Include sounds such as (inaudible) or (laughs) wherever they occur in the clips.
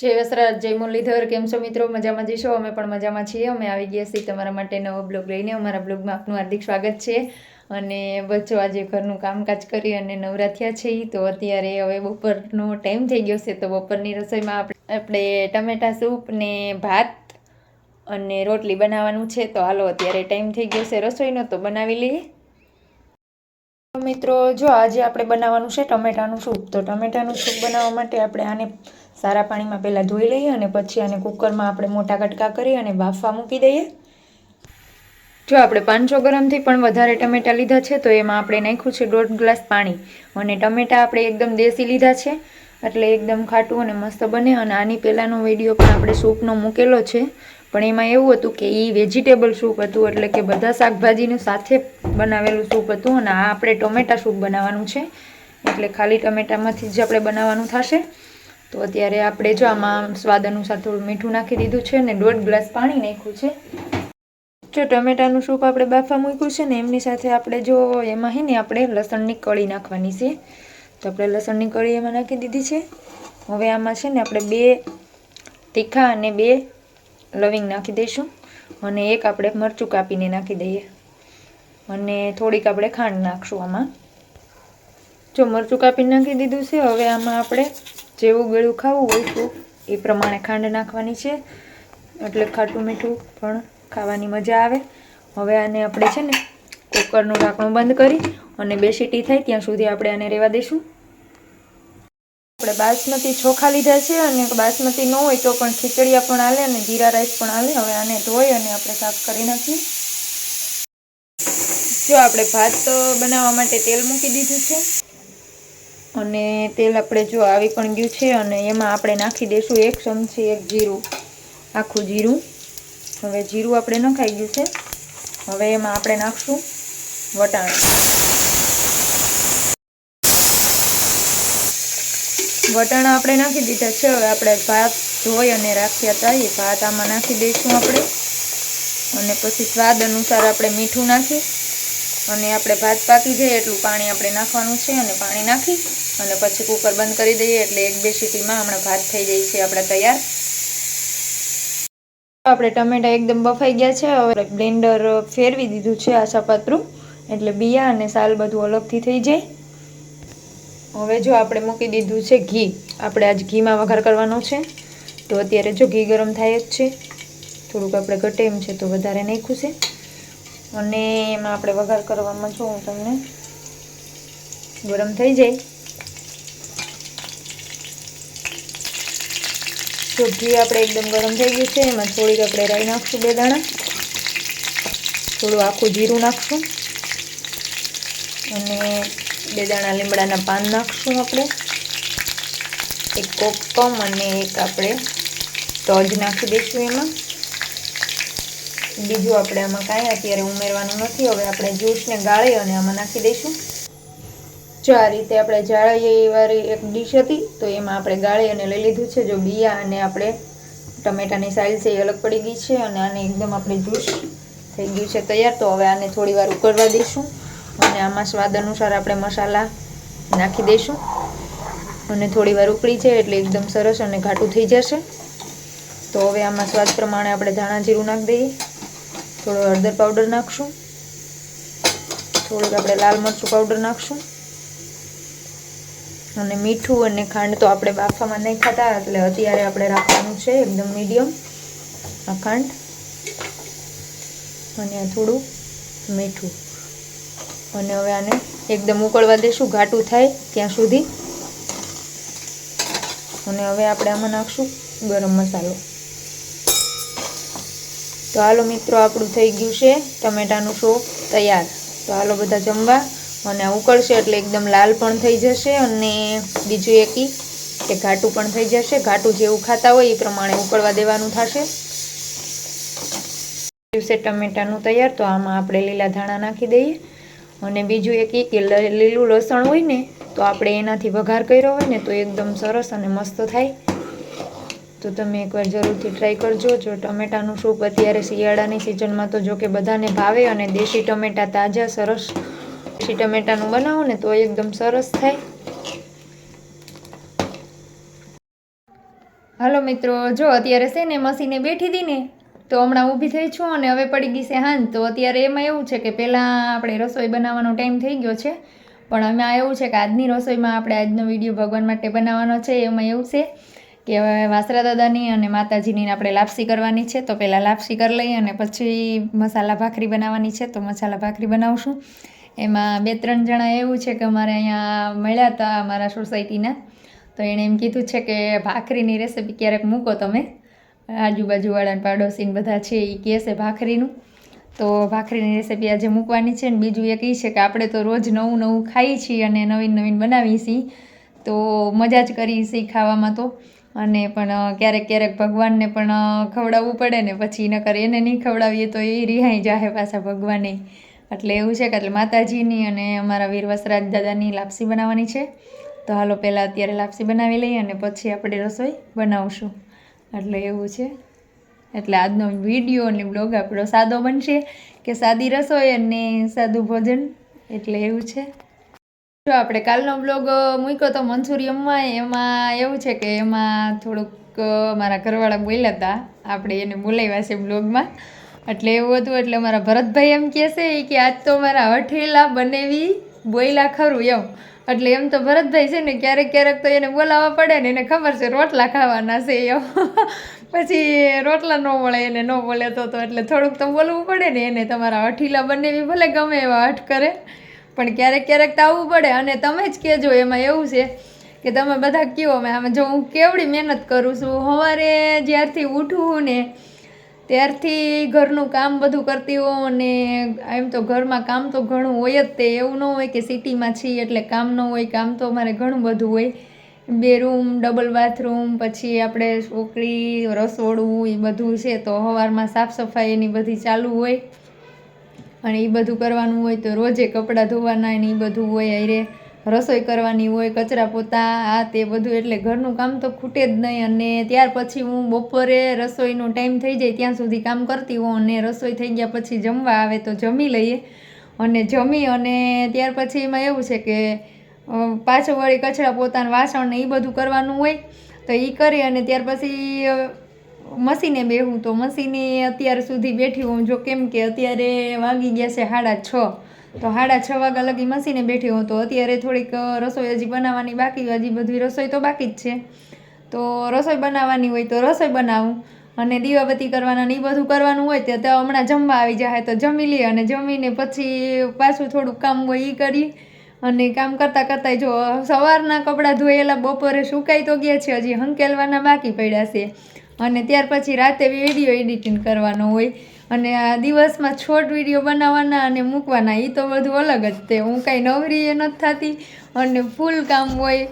જય વસરાજ જય મુરલીધર કેમ છો મિત્રો? મજામાં જઈશો અમે પણ મજામાં છીએ. અમે આવી ગયા છીએ તમારા માટે નવો બ્લોગ લઈને. અમારા બ્લોગમાં આપનું હાર્દિક સ્વાગત છે. અને બચ્ચો આજે ઘરનું કામકાજ કરી અને નવરા છે તો અત્યારે હવે બપોરનો ટાઈમ થઈ ગયો છે તો બપોરની રસોઈમાં આપણે આપણે ટમેટા સૂપ ને ભાત અને રોટલી બનાવવાનું છે. તો હાલો અત્યારે ટાઈમ થઈ ગયો છે રસોઈનો, તો બનાવી લઈએ. મિત્રો, જો આજે આપણે બનાવવાનું છે ટમેટાનું સૂપ. તો ટમેટાનું સૂપ બનાવવા માટે આપણે આને સારા પાણીમાં પહેલાં ધોઈ લઈએ અને પછી આને કુકરમાં આપણે મોટા કટકા કરી અને બાફવા મૂકી દઈએ. જો આપણે પાંચસો ગ્રામથી પણ વધારે ટમેટા લીધા છે, તો એમાં આપણે નાખ્યું છે દોઢ ગ્લાસ પાણી. અને ટમેટા આપણે એકદમ દેશી લીધા છે, એટલે એકદમ ખાટું અને મસ્ત બને. અને આની પહેલાંનો વીડિયો પણ આપણે સૂપનો મૂકેલો છે. પણ એમાં એવું હતું કે એ વેજીટેબલ સૂપ હતું, એટલે કે બધા શાકભાજીનું સાથે બનાવેલું સૂપ હતું. અને આ આપણે ટમેટા સૂપ બનાવવાનું છે. એટલે ખાલી ટમેટામાંથી જ આપણે બનાવવાનું થશે. તો અત્યારે આપણે જો આમાં સ્વાદ અનુસાર થોડું મીઠું નાખી દીધું છે ને દોઢ ગ્લાસ પાણી નાખ્યું છે. જો ટમેટાનું સૂપ આપણે બાફા મૂક્યું છે ને એમની સાથે આપણે જો એમાં હે ને આપણે લસણની કળી નાખવાની છે. તો આપણે લસણની કળી એમાં નાખી દીધી છે. હવે આમાં છે ને આપણે બે તીખા અને બે લવિંગ નાખી દઈશું અને એક આપણે મરચું કાપીને નાખી દઈએ. અને થોડીક આપણે ખાંડ નાખશું આમાં. જો મરચું કાપીને નાખી દીધું છે, હવે આમાં આપણે જેવું ગળું ખાવું હોય તો એ પ્રમાણે ખાંડ નાખવાની છે. એટલે ખાટું મીઠું પણ ખાવાની મજા આવે. હવે આને આપણે છે ને કુકરનું ઢાંકણું બંધ કરી અને બે સીટી થાય ત્યાં સુધી આપણે આને રહેવા દઈશું. આપણે બાસમતી ચોખા લીધા છે અને બાસમતી ન હોય તો પણ ખીચડિયા પણ હાલે અને જીરા રાઈસ પણ હાલે. હવે આને ધોઈ અને આપણે સાફ કરી નાખીએ. જો આપણે ભાત બનાવવા માટે તેલ મૂકી દીધું છે. અને તેલ આપણે જો આવી પણ ગયું છે અને એમાં આપણે નાખી દઈશું એક ચમચી એક જીરું, આખું જીરું. હવે જીરું આપણે નખાઈ ગયું છે. હવે એમાં આપણે નાખશું વટાણું. વટાણા આપણે નાખી દીધા છે. હવે આપણે ભાત ધોઈ અને રાખ્યા હતા. એ ભાત આમાં નાખી દઈશું આપણે. અને પછી સ્વાદ અનુસાર આપણે મીઠું નાખી. અને આપણે ભાત પાકી જાય એટલું પાણી આપણે નાખવાનું છે અને પાણી નાખી અને પછી કુકર બંધ કરી દઈએ એટલે એક બે સીટીમાં હમણાં ભાત થઈ જાય છે આપણે તૈયાર. આપણે ટમેટા એકદમ બફાઈ ગયા છે. હવે બ્લેન્ડર ફેરવી દીધું છે આશાપાત્રું એટલે બિયા અને સાલ બધું અલગથી થઈ જાય. હવે જો આપણે મૂકી દીધું છે ઘી. આપણે આજ ઘીમાં વઘાર કરવાનો છે. તો અત્યારે જો ઘી ગરમ થાય જ છે. થોડુંક આપણે ઘટે એમ છે તો વધારે નહીં છે. અને એમાં આપણે વઘાર કરવામાં જો હું તમને. ગરમ થઈ જાય. તો ઘી આપણે એકદમ ગરમ થઈ ગયું છે. એમાં થોડીક આપણે રાઈ નાખશું બે દાણા. થોડું આખું જીરું નાખશું. અને બે દાણા લીમડાના પાન નાખશું આપણે. એક કોકમ અને એક આપણે તજ નાખી દઈશું એમાં. બીજું આપણે આમાં કાંઈ અત્યારે ઉમેરવાનું નથી. હવે આપણે જ્યુસને ગાળી અને આમાં નાખી દઈશું. જો આ રીતે આપણે જાળી વાળી એક ડીશ હતી, તો એમાં આપણે ગાળી અને લઈ લીધું છે. જો બિયા અને આપણે ટમેટાની સાઈઝ એ અલગ પડી ગઈ છે અને આને એકદમ આપણે જ્યુસ થઈ ગયું છે તૈયાર. તો હવે આને થોડી વાર ઉકળવા દઈશું અને આમાં સ્વાદ અનુસાર આપણે મસાલા નાખી દઈશું. અને થોડી વાર ઉકળી જાય એટલે એકદમ સરસ અને ઘાટું થઈ જશે. તો હવે આમાં સ્વાદ પ્રમાણે આપણે ધાણા જીરું નાખી દઈએ. થોડો હળદર પાવડર નાખશું. થોડુંક આપણે લાલ મરચું પાવડર નાખશું. અને મીઠું અને ખાંડ તો આપણે બાફામાં નહીં ખાતા, એટલે અત્યારે આપણે રાખવાનું છે એકદમ મીડિયમ આ ખાંડ અને થોડું મીઠું. અને હવે આને એકદમ ઉકળવા દઈશું, ઘાટું થાય ત્યાં સુધી. અને હવે આપણે આમાં નાખશું ગરમ મસાલો. તો હાલો મિત્રો, આપણું થઈ ગયું છે. ટમેટાનું શો તૈયાર. તો હાલો બધા જમવા. અને ઉકળશે એટલે એકદમ લાલ પણ થઈ જશે અને બીજું એકી કે ઘાટું પણ થઈ જશે. ઘાટું જેવું ખાતા હોય એ પ્રમાણે ઉકળવા દેવાનું થશે. દિવસે ટમેટાનું તૈયાર. તો આમાં આપણે લીલા ધાણા નાખી દઈએ. અને બીજું એક એ કે લીલું લસણ હોય ને, તો આપણે એનાથી વઘાર કર્યો હોય ને, તો એકદમ સરસ અને મસ્ત થાય. તો તમે એકવાર જરૂરથી ટ્રાય કરજો. જો ટમેટાનું સૂપ અત્યારે શિયાળાની સિઝનમાં તો જો કે બધાને ભાવે અને દેશી ટમેટા તાજા, સરસ. દેશી ટમેટાનું બનાવો ને તો એકદમ સરસ થાય. હાલો મિત્રો, જો અત્યારે છે ને મસીને બેઠી હતી ને, તો હમણાં ઊભી થઈ છું અને હવે પડી ગઈ છે હાન તો અત્યારે એમાં એવું છે કે પહેલાં આપણે રસોઈ બનાવવાનો ટાઈમ થઈ ગયો છે. પણ એમાં એવું છે કે આજની રસોઈમાં આપણે આજનો વીડિયો ભગવાન માટે બનાવવાનો છે, એમાં એવું છે કે હવે વાસરા દાદાની અને માતાજીની આપણે લાપસી કરવાની છે, તો પહેલાં લાપસી કરી લઈએ અને પછી મસાલા ભાખરી બનાવવાની છે, તો મસાલા ભાખરી બનાવશું. એમાં બે ત્રણ જણા એવું છે કે અમારે અહીંયા મળ્યા હતા અમારા સોસાયટીના, તો એણે એમ કીધું છે કે ભાખરીની રેસીપી ક્યારેક મૂકો તમે. આજુબાજુવાળાને પાડોશીને બધા છે એ કહે છે ભાખરીનું. તો ભાખરીની રેસીપી આજે મૂકવાની છે ને બીજું એક એ છે કે આપણે તો રોજ નવું નવું ખાઈએ છીએ અને નવીન નવીન બનાવીએ છીએ. તો મજા જ કરી છીએ ખાવામાં તો. અને પણ ક્યારેક ક્યારેક ભગવાનને પણ ખવડાવવું પડે ને પછી નકર એને નહીં ખવડાવીએ તો એ રિહાઈ જાહે પાછા ભગવાને. એટલે એવું છે કે એટલે માતાજીની અને અમારા વીર વસરાજ દાદાની લાપસી બનાવવાની છે. તો હાલો પહેલાં અત્યારે લાપસી બનાવી લઈએ અને પછી આપણે રસોઈ બનાવશું. એટલે એવું છે. એટલે આજનો વીડિયો અને બ્લોગ આપણો સાદો બનશે કે સાદી રસોઈ અને સાદું ભોજન. એટલે એવું છે. જો આપણે કાલનો બ્લોગ મૂક્યો તો મંચુરિયમમાં એમાં એવું છે કે એમાં થોડુંક મારા ઘરવાળા બોલ્યા હતા. આપણે એને બોલાવ્યા છે બ્લોગમાં એટલે એવું હતું, એટલે મારા ભરતભાઈ એમ કહે છે કે, આજ તો મારા હઠેલા બનેવી બોયલા ખરું એમ. એટલે એમ તો ભરતભાઈ છે ને, ક્યારેક ક્યારેક તો એને બોલાવવા પડે ને, એને ખબર છે રોટલા ખાવાના છે એમ. (laughs) પછી રોટલા ન મળે એને ન બોલે તો એટલે થોડુંક તો બોલવું પડે ને, એને તમારા હઠીલા બનેવી ભલે ગમે એવા હઠ કરે. પણ ક્યારેક ક્યારેક તો આવવું પડે અને તમે જ કહેજો, એમાં એવું છે કે તમે બધા કહો મેં આમાં જો હું કેવડી મહેનત કરું છું, સવારે જ્યારથી ઉઠું ને ત્યારથી ઘરનું કામ બધું કરતી હોઉં અને એમ તો ઘરમાં કામ તો ઘણું હોય જ તે, એવું ન હોય કે સિટીમાં છીએ એટલે કામ ન હોય, કામ તો અમારે ઘણું બધું હોય. બે રૂમ, ડબલ બાથરૂમ, પછી આપણે છોકરી, રસોડું એ બધું છે તો સવારમાં સાફ સફાઈ એની બધી ચાલુ હોય. અને એ બધું કરવાનું હોય તો રોજે કપડાં ધોવાના ને એ બધું હોય અરે રસોઈ કરવાની હોય, કચરા પોતા, આ તે બધું. એટલે ઘરનું કામ તો ખૂટે જ નહીં. અને ત્યાર પછી હું બપોરે રસોઈનો ટાઈમ થઈ જાય ત્યાં સુધી કામ કરતી હોઉં અને રસોઈ થઈ ગયા પછી જમવા આવે તો જમી લઈએ. અને જમી અને ત્યાર પછી એમાં એવું છે કે પાછો વળી કચરા પોતાના વાસણ ને એ બધું કરવાનું હોય તો એ કરી અને ત્યાર પછી મશીને બેહું તો મશીને અત્યાર સુધી બેઠી હોઉં. જો કેમ કે અત્યારે વાગી ગયા છે સાડા છ. તો સાડા છ વાગ્યા લગી મશીને બેઠી હોઉં. તો અત્યારે થોડીક રસોઈ હજી બનાવવાની બાકી. હજી બધી રસોઈ તો બાકી જ છે. તો રસોઈ બનાવવાની હોય તો રસોઈ બનાવું. અને દીવાબત્તી કરવાના ને એ બધું કરવાનું હોય તે તો હમણાં જમવા આવી જાય તો જમી લઈએ. અને જમીને પછી પાછું થોડુંક કામ હોય એ કરી. અને કામ કરતાં કરતાં જો સવારના કપડાં ધોયેલા બપોરે સુકાઈ તો ગયા છે. હજી હંકેલવાના બાકી પડ્યા છે. અને ત્યાર પછી રાતે વીડિયો એડિટિંગ કરવાનો હોય. અને આ દિવસમાં છોટ વીડિયો બનાવવાના અને મૂકવાના એ તો બધું અલગ જ તે. હું કાંઈ નવરી એ નથી થતી અને ફૂલ કામ હોય.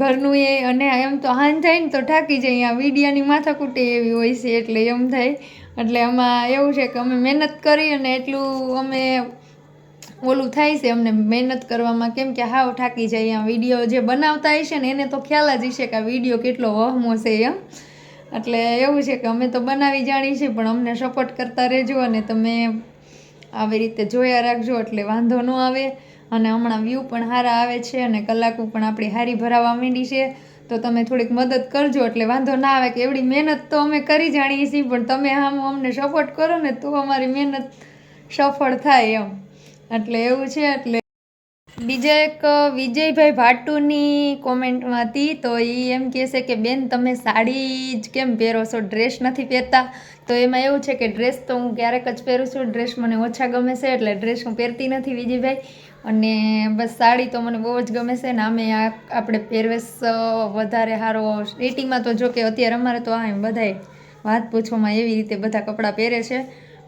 ઘરનું એ, અને એમ તો હાન થાય ને તો ઠાકી જાય. આ વિડીયાની માથાકૂટે એવી હોય છે એટલે એમ થાય. એટલે આમાં એવું છે કે અમે મહેનત કરી અને એટલું અમે ઓલું થાય છે અમને મહેનત કરવામાં કેમ કે હાવ ઠાકી જાય. આ વીડિયો જે બનાવતા હશે ને, એને તો ખ્યાલ જ હશે કે આ વીડિયો કેટલો વહમો છે એમ. એટલે એવું છે કે અમે તો બનાવી જાણીએ છીએ પણ અમને સપોર્ટ કરતા રહેજો અને તમે આવી રીતે જોયા રાખજો એટલે વાંધો ન આવે. અને હમણાં વ્યૂ પણ સારા આવે છે અને કલાકો પણ આપણી હારી ભરાવા માંડી છે. તો તમે થોડીક મદદ કરજો એટલે વાંધો ના આવે કે એવડી મહેનત તો અમે કરી જાણીએ છીએ, પણ તમે આમ અમને સપોર્ટ કરો ને તો અમારી મહેનત સફળ થાય એમ. એટલે એવું છે એટલે બીજા એક વિજયભાઈ ભાટુની કોમેન્ટમાં હતી તો એ એમ કહે છે કે, બેન, તમે સાડી જ કેમ પહેરો છો? ડ્રેસ નથી પહેરતા. તો એમાં એવું છે કે, ડ્રેસ તો હું ક્યારેક જ પહેરું છું. ડ્રેસ મને ઓછા ગમે છે, એટલે ડ્રેસ હું પહેરતી નથી વિજયભાઈ. અને બસ સાડી તો મને બહુ જ ગમે છે. ને અમે આ, આપણે પહેરવેશ વધારે સારો સિટીમાં તો જો કે અત્યારે અમારે તો આ એમ બધાય વાત પૂછવામાં એવી રીતે બધા કપડાં પહેરે છે.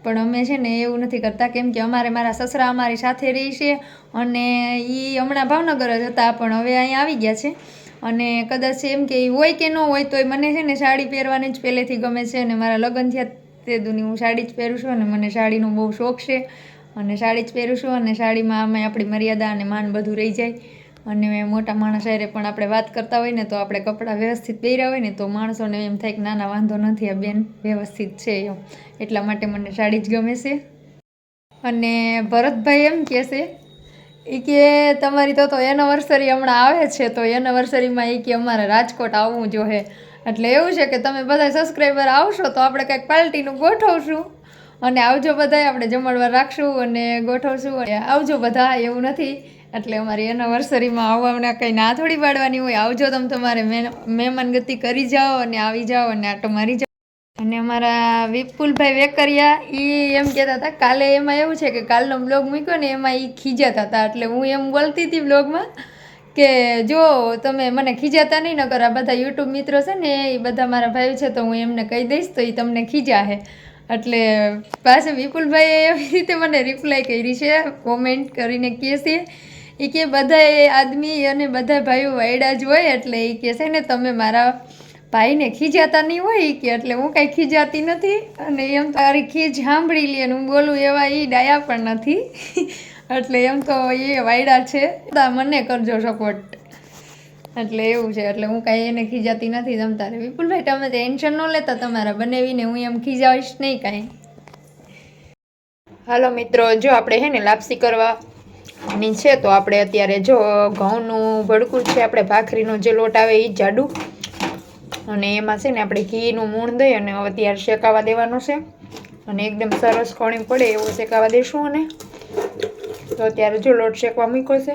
પણ અમે છે ને એવું નથી કરતા કેમ કે અમારે મારા સસરા અમારી સાથે રહી અને એ હમણાં ભાવનગર જ હતા, પણ હવે અહીંયા આવી ગયા છે. અને કદાચ એમ કે એ હોય કે ન હોય તોય મને છે ને સાડી પહેરવાની જ પહેલેથી ગમે છે અને મારા લગ્ન થયા તે દુની હું સાડી જ પહેરું છું અને મને સાડીનો બહુ શોખ છે. અને સાડી જ પહેરું છું અને સાડીમાં અમે આપણી મર્યાદા અને માન બધું રહી જાય. અને મોટા માણસ હારે પણ આપણે વાત કરતા હોય ને તો આપણે કપડાં વ્યવસ્થિત પહેર્યા હોય ને તો માણસોને એમ થાય કે ના ના વાંધો નથી, આ બેન વ્યવસ્થિત છે એમ. એટલા માટે મને સાડી જ ગમે છે. અને ભરતભાઈ એમ કહે છે એ કે તમારી તો તો એનિવર્સરી હમણાં આવે છે, તો એનિવર્સરીમાં એ કે અમારે રાજકોટ આવવું જોઈએ એટલે એવું છે કે તમે બધા સબસ્ક્રાઈબર આવશો તો આપણે કંઈક પાર્ટીનું ગોઠવશું. અને આવજો બધા આપણે જમણવાર રાખશું અને ગોઠવશું. આવજો બધા, એવું નથી. એટલે અમારી એનિવર્સરીમાં આવવાના કંઈ ના થોડી પાડવાની હોય. આવજો તમે તમારે મહેન- મહેમાન ગતિ કરી જાઓ અને આવી જાઓ અને આટો મારી જાઓ. અને અમારા વિપુલભાઈ વેકરિયા એ એમ કહેતા હતા, કાલે એમાં એવું છે કે કાલનો બ્લોગ મૂક્યો ને એમાં એ ખીજાતા હતા. એટલે હું એમ બોલતી હતી બ્લોગમાં કે જો તમે મને ખીજાતા નહીં, નકર આ બધા યુટ્યુબ મિત્રો છે ને એ બધા મારા ભાઈ છે તો હું એમને કહી દઈશ તો એ તમને ખીજાહે એટલે પાછા વિપુલભાઈએ એવી રીતે મને રિપ્લાય કરી છે કોમેન્ટ કરીને કહે છે એ કે બધા આદમી અને બધા ભાઈઓ વાયડા જ હોય એટલે એ કહે છે ને, તમે મારા ભાઈને ખીજાતા નહીં હોય એ કે, એટલે હું કાંઈ ખીજાતી નથી. અને એમ તારી ખીજ સાંભળી લે અને હું બોલું, એવા એ ડાયા પણ નથી. (laughs) એટલે એમ તો એ વાયડા છે. તા મને કરજો સપોર્ટ એટલે એવું છે, એટલે હું કાંઈ એને ખીજાતી નથી તમ તારે વિપુલભાઈ, તમે ટેન્શન ન લેતા, તમારા બનાવીને હું એમ ખીજાવીશ નહીં કાંઈ. હાલો મિત્રો, જો આપણે હે ને લાપસી કરવા ની છે, તો આપણે અત્યારે જો, ઘઉંનું ભડકું છે, આપણે ભાખરીનો જે લોટ આવે એ જાડું. અને એમાં છે ને આપણે ઘીનું મૂણ દઈ અને હવે ત્યારે શેકાવા દેવાનું છે. અને એકદમ સરસ કોણી પડે એવો શેકાવા દેશું અને. તો અત્યારે જો લોટ શેકવા મૂક્યો છે.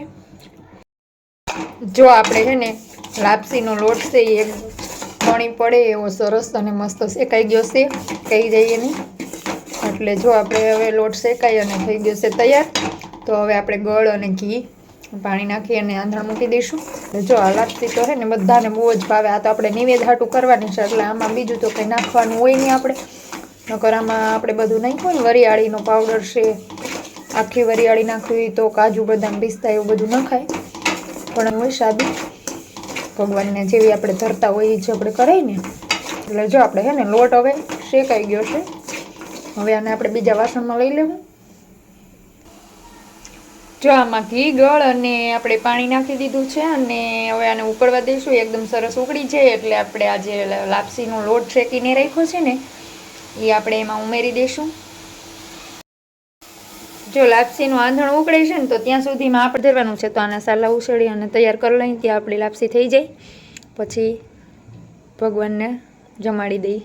જો આપણે છે ને લાપસીનો લોટ છે એ કણી પડે એવો સરસ અને મસ્ત શેકાઈ ગયો છે. કહી જઈએ નહીં એટલે જો આપણે હવે લોટ શેકાઈ અને થઈ ગયો છે તૈયાર. તો હવે આપણે ગળ અને ઘી પાણી નાખી અને આંધણ મૂકી દઈશું. જો આ લાપસી તો છે ને બધાને બહુ જ ભાવે. આ તો આપણે નિવેદ હાટું કરવાની છે, એટલે આમાં બીજું તો કંઈ નાખવાનું હોય નહીં આપણે. નકર આમાં આપણે બધું નાખ્યું ને, વરિયાળીનો પાવડર છે, આખી વરિયાળી નાખવી તો કાજુ, બદામ, પિસ્તા એવું બધું નખાય. પણ હોય સાદી ભગવાનને જેવી આપણે ધરતા હોય એ જ આપણે કરાય ને. એટલે જો આપણે હે ને લોટ હવે શેકાઈ ગયો છે. હવે આને આપણે બીજા વાસણમાં લઈ લેવું. જો ઘી ગળ અને આપણે પાણી નાખી દીધું છે અને હવે આને ઉકળવા દઈશું. એકદમ સરસ ઉકળી જાય એટલે આપણે આ જે લાપસીનો લોટ શેકીને રાખ્યો છે ને, એ આપણે એમાં ઉમેરી દઈશું. જો લાપસીનું આંધણ ઉકળે છે ને, તો ત્યાં સુધીમાં આપણે ધરવાનું છે. તો આના સાલા ઉછળી અને તૈયાર કરી લઈએ ત્યાં આપણી લાપસી થઈ જાય. પછી ભગવાનને જમાડી દઈએ.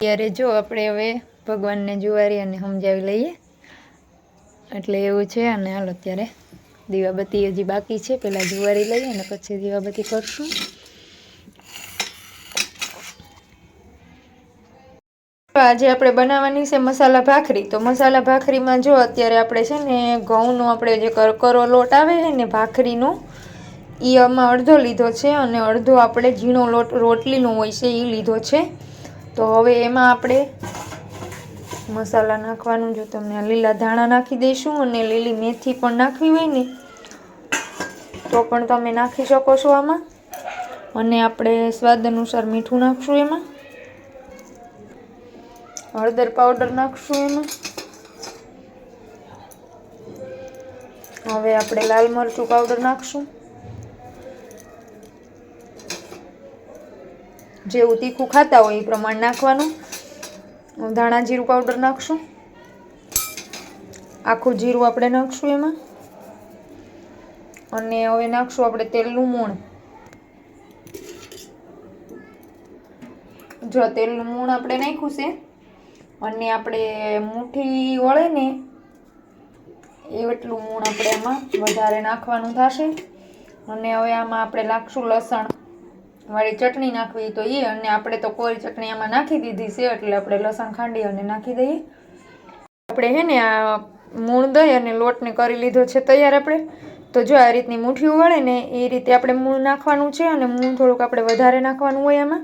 ત્યારે જો આપણે હવે ભગવાનને જુવારી અને સમજાવી લઈએ. એટલે એવું છે. અને હાલ અત્યારે દીવાબત્તી હજી બાકી છે. પહેલાં જુવારી લઈએ અને પછી દીવાબત્તી કરશું. આજે આપણે બનાવવાની છે મસાલા ભાખરી. તો મસાલા ભાખરીમાં જો અત્યારે આપણે છે ને ઘઉંનો આપણે જે કરકરો લોટ આવે છે ને ભાખરીનો એ આમાં અડધો લીધો છે અને અડધો આપણે ઝીણો લોટ, રોટલીનો હોય છે એ લીધો છે. તો હવે એમાં આપણે મસાલા નાખવાનું, જો તમને લીલા ધાણા નાખી દઈશું અને લીલી મેથી પણ નાખવી હોય ને, તો પણ તમે નાખી શકો છો આમાં. અને આપણે સ્વાદ અનુસાર મીઠું નાખશું એમાં. હળદર પાવડર નાખશું એમાં. હવે આપણે લાલ મરચું પાવડર નાખશું. જેવું તીખું ખાતા હોય એ પ્રમાણે નાખવાનું. ધાણા જીરું પાવડર નાખશું. આખું જીરું આપણે નાખશું એમાં. અને હવે નાખશું આપણે તેલનું મૂણ. જો તેલનું મૂણ આપણે નાખ્યું છે, અને આપણે મુઠ્ઠી વળે ને એટલું મૂણ આપણે એમાં વધારે નાખવાનું થશે. અને હવે આમાં આપણે નાખશું લસણ. વાળી ચટણી નાખવી તો એ અને આપણે તો કોરી ચટણી આમાં નાખી દીધી છે એટલે આપણે લસણ, ખાંડી અને નાખી દઈએ. આપણે હે ને આ મૂણ દહીં અને લોટને કરી લીધો છે તૈયાર આપણે. તો જો આ રીતની મુઠ્ઠીઓ વળે ને એ રીતે આપણે મૂળ નાખવાનું છે અને મૂળ થોડુંક આપણે વધારે નાખવાનું હોય એમાં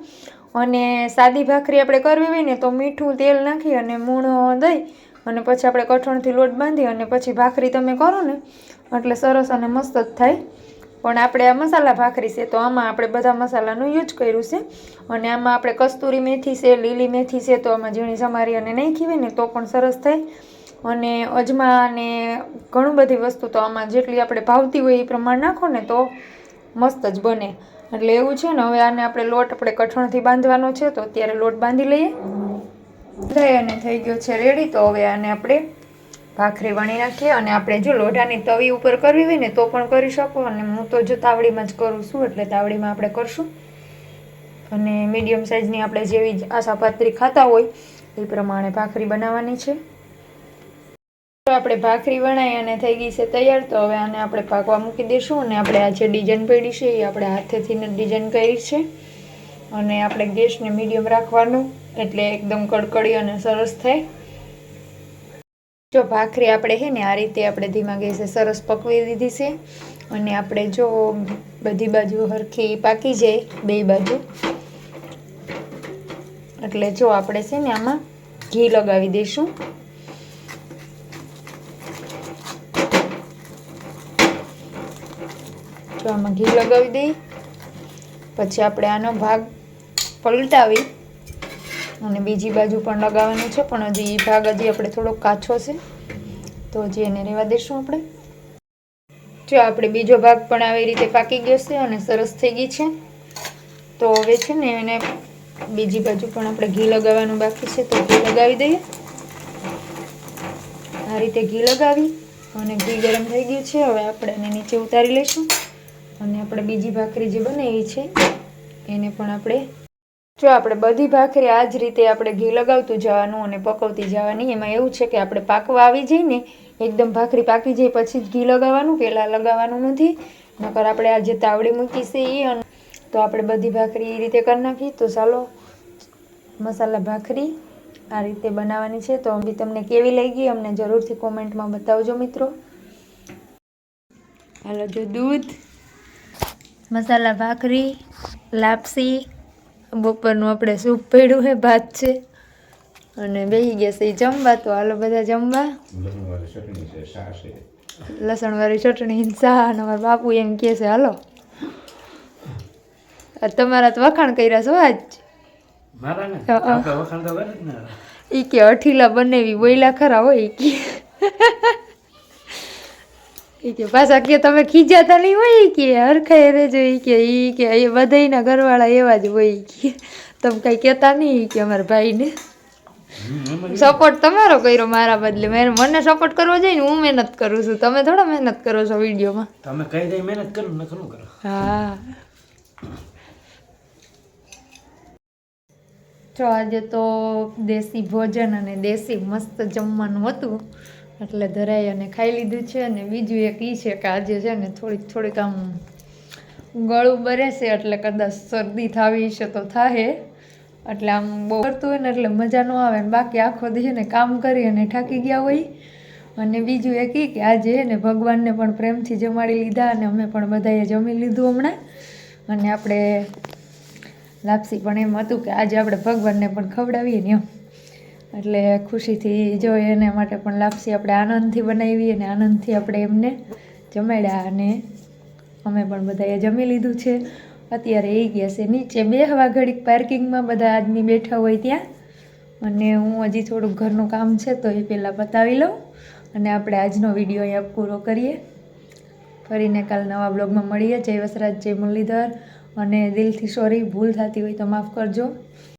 અને સાદી ભાખરી આપણે કરવી હોય ને તો મીઠું તેલ નાખી અને મૂણ દહીં અને પછી આપણે કઠણથી લોટ બાંધી અને પછી ભાખરી તમે કરો ને એટલે સરસ અને મસ્ત જ થાય. પણ આપણે આ મસાલા ભાખરી છે તો આમાં આપણે બધા મસાલાનું યુઝ કર્યું છે. અને આમાં આપણે કસ્તુરી મેથી છે, લીલી મેથી છે તો આમાં ઝીણી સમારી અને નાખી હોય ને તો પણ સરસ થાય. અને અજમા અને ઘણું બધી વસ્તુ તો આમાં જેટલી આપણે ભાવતી હોય એ પ્રમાણે નાખો ને તો મસ્ત જ બને. એટલે એવું છે ને, હવે આને આપણે લોટ આપણે કઠણથી બાંધવાનો છે તો અત્યારે લોટ બાંધી લઈએ. થઈ અને થઈ ગયો છે રેડી તો હવે આને આપણે ભાખરી વણી નાખીએ અને આપણે જો લોઢાની તવી ઉપર કરવી હોય ને તો પણ કરી શકો. અને હું તો જો તાવડીમાં જ કરું છું, એટલે તાવડીમાં આપણે કરશું. અને મીડિયમ સાઇઝની આપણે જેવી આશા પાતરી ખાતા હોય, એ પ્રમાણે ભાખરી બનાવવાની છે. તો આપણે ભાખરી વણાઈ અને થઈ ગઈ છે તૈયાર, તો હવે આને આપણે પાકવા મૂકી દઈશું અને આપણે આ જે ડિઝાઇન પડી છે, એ આપણે હાથેથી ડિઝાઇન કરી છે. અને આપણે ગેસને મીડિયમ રાખવાનું, એટલે એકદમ કડકડી અને સરસ થાય. જો ભાખરી આપણે છે ને આ રીતે આપણે ધીમા ગેસે સરસ પકવી દીધી છે અને આપણે જો બધી બાજુ હરખી પાકી જાય બે બાજુ. એટલે જો આપણે છે ને આમાં ઘી લગાવી દઈશું. જો આમાં ઘી લગાવી દઈ પછી આપણે આનો ભાગ પલટાવી અને બીજી બાજુ પણ લગાવવાનું છે, પણ હજી એ ભાગ હજી આપણે થોડોક કાચો છે. તો હજી એને રહેવા દઈશું આપણે. જો આપણે બીજો ભાગ પણ આવી રીતે પાકી ગયો છે અને સરસ થઈ ગઈ છે. તો હવે છે ને એને બીજી બાજુ પણ આપણે ઘી લગાવવાનું બાકી છે, તો ઘી લગાવી દઈએ. આ રીતે ઘી લગાવી અને ઘી ગરમ થઈ ગયું છે, હવે આપણે એને નીચે ઉતારી લઈશું. અને આપણે બીજી ભાખરી જે બનાવી છે, એને પણ આપણે જો આપણે બધી ભાખરી આ જ રીતે આપણે ઘી લગાવતું જવાનું અને પકવતી જવાની, એમાં એવું છે કે આપણે પાકવા આવી જઈએ ને, એકદમ ભાખરી પાકી જાય પછી જ ઘી લગાવવાનું પહેલાં લગાવવાનું નથી, નકર આપણે આ જે તાવડી મૂકી છે એ તો આપણે બધી ભાખરી એ રીતે કરી નાખી. તો ચાલો, મસાલા ભાખરી આ રીતે બનાવવાની છે. તો બી તમને કેવી લાગી અમને જરૂરથી કોમેન્ટમાં બતાવજો મિત્રો. હાલો, જો દૂધ, મસાલા ભાખરી, લાપસી બપોરનું આપણે સૂપ પડ્યું છે ભાત છે. અને બેસી ગયા છે એ જમવા. તો હાલો બધા જમવા. લસણવાળી ચટણી છે શા છે. લસણવાળી ચટણી ને અને અમારા બાપુ એમ કહે છે હાલો. આ તમારા તો વખાણ કર્યા છો આજ. ઈ કે અઠીલા બનાવી બોયલા ખરા હોય કે. કે પાછા કે તમે ખીજાતા નહીં હોય કે હરખાઈ રહેજો એ કે એ કે એ બધાના ઘરવાળા એવા જ હોય કે. તમે કઈ કહેતા નહીં કે અમારા ભાઈને. સપોર્ટ તમારો કર્યો મારા બદલે. મેં મને સપોર્ટ કરવો જોઈએ ને હું મહેનત કરું છું. તમે થોડા મહેનત કરો છો વિડીયોમાં. તમે કઈ કઈ મહેનત કરો ને કરો. હા. જો આજે તો દેશી ભોજન અને દેશી મસ્ત જમવાનું હતું. એટલે ધરાઈ અને ખાઈ લીધું છે અને બીજું એક ઈ છે કે આજે છે ને થોડીક થોડીક આમ ગળું બરે છે એટલે કદાચ શરદી થાવી છે તો થાય એટલે આમ બહુ કરતું હોય ને એટલે મજા ન આવે ને બાકી આખો દિવસ ને કામ કરી અને થાકી ગયા હોય. અને બીજું એક ઈ કે આજે ને ભગવાનને પણ પ્રેમથી જમાડી લીધા અને અમે પણ બધાએ જમી લીધું હમણાં. અને આપણે લાપસી પણ એમ હતું કે આજે આપણે ભગવાનને પણ ખવડાવીએ ને એમ. એટલે ખુશીથી જોઈએ એના માટે પણ લાપસી આપણે આનંદથી બનાવી અને આનંદથી આપણે એમને જમાડ્યા અને અમે પણ બધાએ જમી લીધું છે. અત્યારે એ ગયા છે. નીચે બે હવા ઘડીક પાર્કિંગમાં બધા આદમી બેઠા હોય ત્યાં. અને હું હજી થોડુંક ઘરનું કામ છે તો એ પહેલાં બતાવી લઉં અને આપણે આજનો વીડિયો અહીંયા પૂરો કરીએ. ફરીને કાલ નવા બ્લોગમાં મળીએ. જય વસરાજ, જય મુરલીધર. અને દિલથી સોરી ભૂલ થતી હોય તો માફ કરજો.